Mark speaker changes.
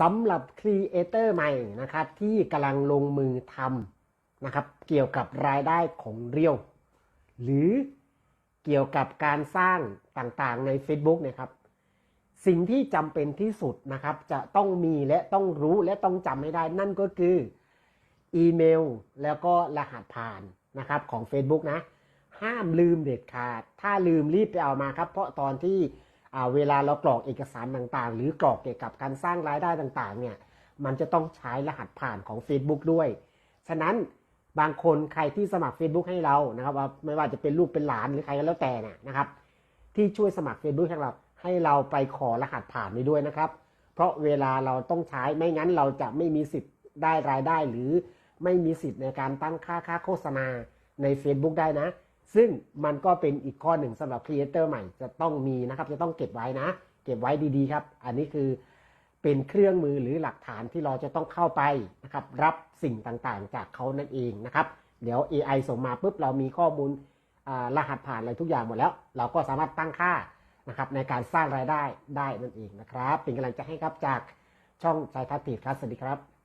Speaker 1: สำหรับครีเอเตอร์ใหม่นะครับที่กำลังลงมือทำนะครับเกี่ยวกับรายได้ของเรียว หรือเกี่ยวกับการสร้างต่างๆใน Facebook นะครับ สิ่งที่จำเป็นที่สุดนะครับ จะต้องมีและต้องรู้และต้องจำให้ได้นั่นก็คืออีเมลแล้วก็รหัสผ่านนะครับของ Facebook นะ ห้ามลืมเด็ดขาด ถ้าลืมรีบไปเอามาครับ เพราะตอนที่ เวลาเรากรอกเอกสารต่างๆ หรือกรอกเกี่ยวกับการสร้างรายได้ต่างๆเนี่ยมันจะต้องใช้รหัสผ่านของ Facebook ด้วย ฉะนั้นบางคนใครที่สมัคร Facebook ให้เรานะครับว่าไม่ว่าจะเป็นลูกเป็นหลานหรือใครก็แล้วแต่เนี่ยนะครับ ที่ช่วยสมัคร Facebook ให้เราให้เราไปขอรหัสผ่านนี้ด้วยนะครับ เพราะเวลาเราต้องใช้ไม่งั้นเราจะไม่มีสิทธิ์ได้รายได้ หรือไม่มีสิทธิ์ในการตั้งค่าค่าโฆษณาใน Facebook ได้นะ ซึ่งมันก็เป็นอีกข้อหนึ่งสำหรับครีเอเตอร์ใหม่จะต้องมีนะครับ จะต้องเก็บไว้นะ เก็บไว้ดีๆครับ อันนี้คือเป็นเครื่องมือหรือหลักฐานที่เราจะต้องเข้าไปนะครับ รับสิ่งต่างๆ จากเขานั่นเองนะครับ เดี๋ยว AI ส่งมาปุ๊บเรามีข้อมูลรหัสผ่านอะไรทุกอย่างหมดแล้ว เราก็สามารถตั้งค่านะครับในการสร้างรายได้ได้นั่นเองนะครับ เป็นกำลังใจให้ครับจากช่องสายทัศน์ตีครับสวัสดีครับ